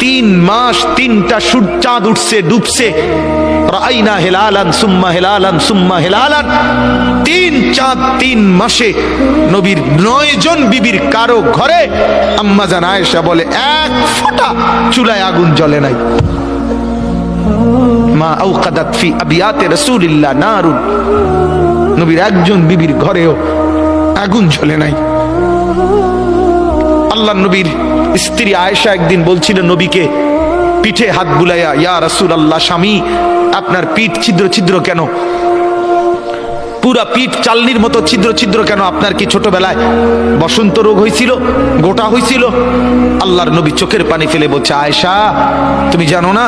তিন মাস তিনটা সূর্য চাঁদ উঠছে, ডুবছে। রাইনা হেলালান সুম্মা হেলালান সুম্মা হেলালান। তিন চাঁদ তিন মাসে নবীর নয় জন বিবির কারও ঘরে আম্মা জান আয়েশা বলে, এক ফোঁটা চুলায় আগুন জ্বলে নাই। মা আউকাদাত ফি আবিয়াতে রাসূলিল্লাহ নারুন। নবীর একজন বিবির ঘরেও আগুন জ্বলে নাই। আল্লাহ নবীর স্ত্রী আয়েশা একদিন বলছিলেন নবীকে, পিঠে হাত বুলাইয়া, ইয়া রাসূল আল্লাহ স্বামী, আপনার পিঠ ছিদ্র ছিদ্র কেন? পুরা পিঠ চালনির মতো ছিদ্র ছিদ্র কেন? আপনার কি ছোটবেলায় বসন্ত রোগ হয়েছিল গোটা হয়েছিল আল্লাহর নবী চোখের পানি ফেলে বলছে আয়সা তুমি জানো না,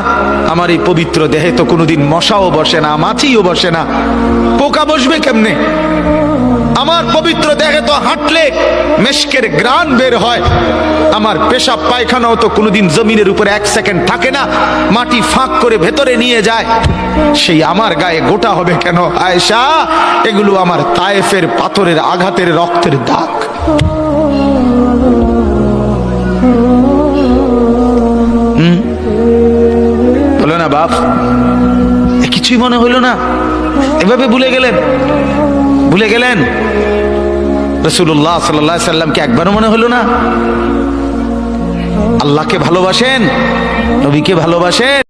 আমার এই পবিত্র দেহে তো কোনোদিন মশাও বসে না, মাছিও বসে না। পোকা বসবে কেমনে? আমার পবিত্র দেহে তো হাঁটলে মেশকের গ্রান বের হয়। আমার পেশাব পায়খানাও তো কোনোদিন জমিনের উপরে এক সেকেন্ড থাকে না। মাটি ফাঁক করে ভেতরে নিয়ে যায়। সেই আমার গায়ে গোটা হবে কেন আয়েশা? এগুলো আমার তায়েফের পাথরের আঘাতের রক্তের দাগ? হলো না বাপ কিছুই মনে হইল না। এভাবে ভুলে গেলেন। ভুলে গেলেন? রসুল্লাহ সাল্লাহ সাল্লামকে একবারও মনে হলো না? আল্লাহকে ভালোবাসেন? নবীকে ভালোবাসেন?